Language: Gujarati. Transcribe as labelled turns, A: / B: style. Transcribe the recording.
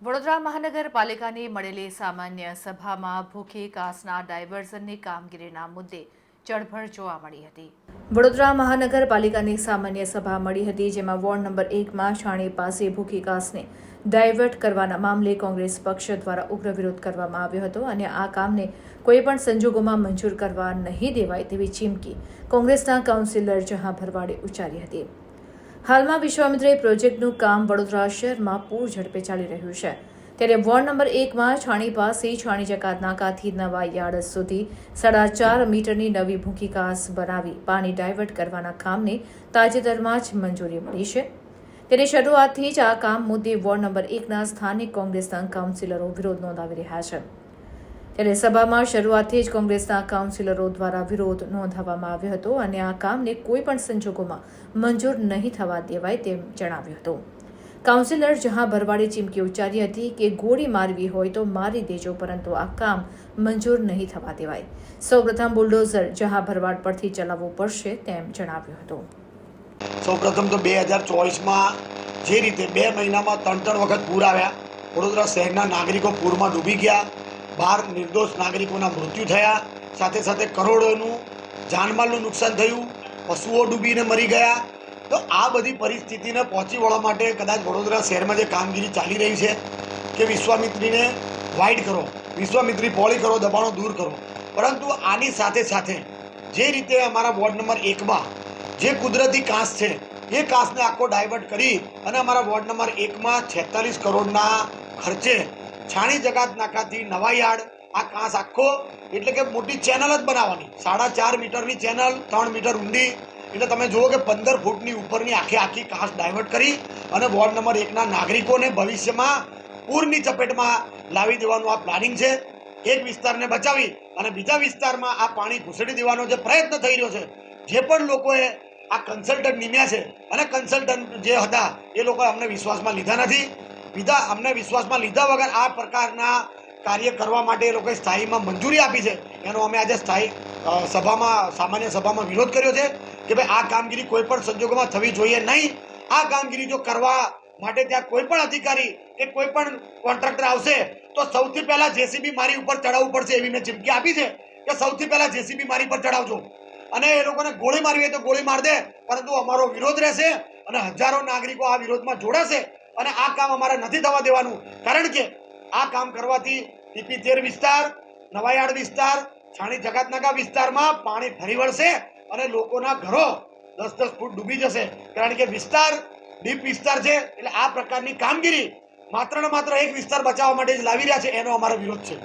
A: વડોદરા મહાનગરપાલિકાની મળેલી સામાન્ય સભામાં ભૂખી કાસના ડાયવર્ઝનની કામગીરીના મુદ્દે ચળભળ જોવા મળી હતી. વડોદરા મહાનગરપાલિકાની સામાન્ય સભા મળી હતી, જેમાં વોર્ડ નંબર એકમાં છાણી પાસે ભૂખી કાસને ડાયવર્ટ કરવાના મામલે કોંગ્રેસ પક્ષ દ્વારા ઉગ્ર વિરોધ કરવામાં આવ્યો હતો અને આ કામને કોઈપણ સંજોગોમાં મંજૂર કરવા નહીં દેવાય તેવી ચીમકી કોંગ્રેસના કાઉન્સિલર જહાં ભરવાડે ઉચ્ચારી હતી. હાલમાં વિશ્વામિત્રી પ્રોજેક્ટનું કામ વડોદરા શહેરમાં પૂર ઝડપે ચાલી રહ્યું છે. ત્યારે વોર્ડ નંબર એકમાં છાણી પાસે છાણી જકાત નાકાથી નવા યાર્ડ સુધી સાડા ચાર મીટરની નવી ભૂખી કાસ બનાવી પાણી ડાયવર્ટ કરવાના કામને તાજેતરમાં જ મંજૂરી મળી છે. ત્યારે શરૂઆતથી જ આ કામ મુદ્દે વોર્ડ નંબર એકના સ્થાનિક કોંગ્રેસના કાઉન્સિલરો વિરોધ નોંધાવી રહ્યા છે. ત્યારે સભામાં શરૂઆતથી જ કોંગ્રેસના કાઉન્સિલરો દ્વારા વિરોધ નોંધાવવામાં આવ્યો હતો અને આ કામને કોઈપણ સંજોગોમાં મંજૂર નહીં થવા દેવાય તેમ જણાવ્યું હતું. કાઉન્સિલર જહાં ભરવાડે ચીમકી ઉચ્ચારી હતી કે ગોળી મારવી હોય તો મારી દેજો, પરંતુ આ કામ મંજૂર નહીં થવા દેવાય. સૌપ્રથમ બુલડોઝર જહાં ભરવાડ પરથી ચલાવવું પડશે તેમ જણાવ્યું હતું.
B: સૌપ્રથમ તો બે હજાર ચોવીસમાં જે રીતે બે મહિનામાં ત્રણ ત્રણ વખત પૂર આવ્યા. વડોદરા શહેરના નાગરિકો પૂરમાં ડૂબી ગયા. બાર નિર્દોષ નાગરિકોના મૃત્યુ થયા. સાથે સાથે કરોડોનું જાનમાલનું નુકસાન થયું. પશુઓ ડૂબીને મરી ગયા. તો આ બધી પરિસ્થિતિને પહોંચી વળવા માટે કદાચ વડોદરા શહેરમાં જે કામગીરી ચાલી રહી છે કે વિશ્વામિત્રીને વાઇડ કરો, વિશ્વામિત્રી પોળી કરો, દબાણો દૂર કરો. પરંતુ આની સાથે સાથે જે રીતે અમારા વોર્ડ નંબર એકમાં જે કુદરતી કાંસ છે, એ કાંસને આખો ડાયવર્ટ કરી અને અમારા વોર્ડ નંબર એકમાં છેતાલીસ કરોડના ખર્ચે છાણી જગાત નાકાથી નવા આ કાંસ આખો, એટલે કે મોટી ચેનલ જ બનાવવાની. સાડા ચાર મીટરની ચેનલ ત્રણ મીટર ઊંડી. એટલે તમે જુઓ કે પંદર ફૂટની ઉપરની આખી આખી કાંસ ડાયવર્ટ કરી અને વોર્ડ નંબર એકના નાગરિકોને ભવિષ્યમાં પૂરની ચપેટમાં લાવી દેવાનું આ પ્લાનિંગ છે. એક વિસ્તારને બચાવી અને બીજા વિસ્તારમાં આ પાણી ઘૂસડી દેવાનો જે પ્રયત્ન થઈ રહ્યો છે, જે પણ લોકોએ આ કન્સલ્ટન્ટ નિમ્યા છે અને કન્સલ્ટન્ટ જે હતા એ લોકોએ અમને વિશ્વાસમાં લીધા નથી. બીજા અમને વિશ્વાસમાં લીધા વગર આ પ્રકારના કાર્ય કરવા માટે એ લોકોએ સ્થાયીમાં મંજૂરી આપી છે. એનો અમે આજે સ્થાયી સભામાં, સામાન્ય સભામાં વિરોધ કર્યો છે કે ભાઈ આ કામગીરી કોઈ પણ સંજોગોમાં થવી જોઈએ નહીં. આ કામગીરી જો કરવા માટે ત્યાં કોઈ પણ અધિકારી કે કોઈ પણ કોન્ટ્રાક્ટર આવશે, તો સૌથી પહેલાં જેસીબી મારી ઉપર ચડાવવું પડશે એવી મેં ચીમકી આપી છે કે સૌથી પહેલાં જેસીબી મારી પર ચડાવજો અને એ લોકોને ગોળી મારવી હોય તો ગોળી માર દે, પરંતુ અમારો વિરોધ રહેશે અને હજારો નાગરિકો આ વિરોધમાં જોડાશે. અને આ કામ અમારે નથી થવા દેવાનું. કારણ કે આ કામ કરવાથી ટીપી તેર વિસ્તાર નવાયાડ વિસ્તાર, છાણી જગાતનાકા વિસ્તારમાં પાણી ફરી વળશે અને લોકોના ઘરો દસ દસ ફૂટ ડૂબી જશે. કારણ કે વિસ્તાર ડીપ વિસ્તાર છે, એટલે આ પ્રકારની કામગીરી માત્ર ને માત્ર એક વિસ્તાર બચાવવા માટે જ લાવી રહ્યા છે, એનો અમારો વિરોધ છે.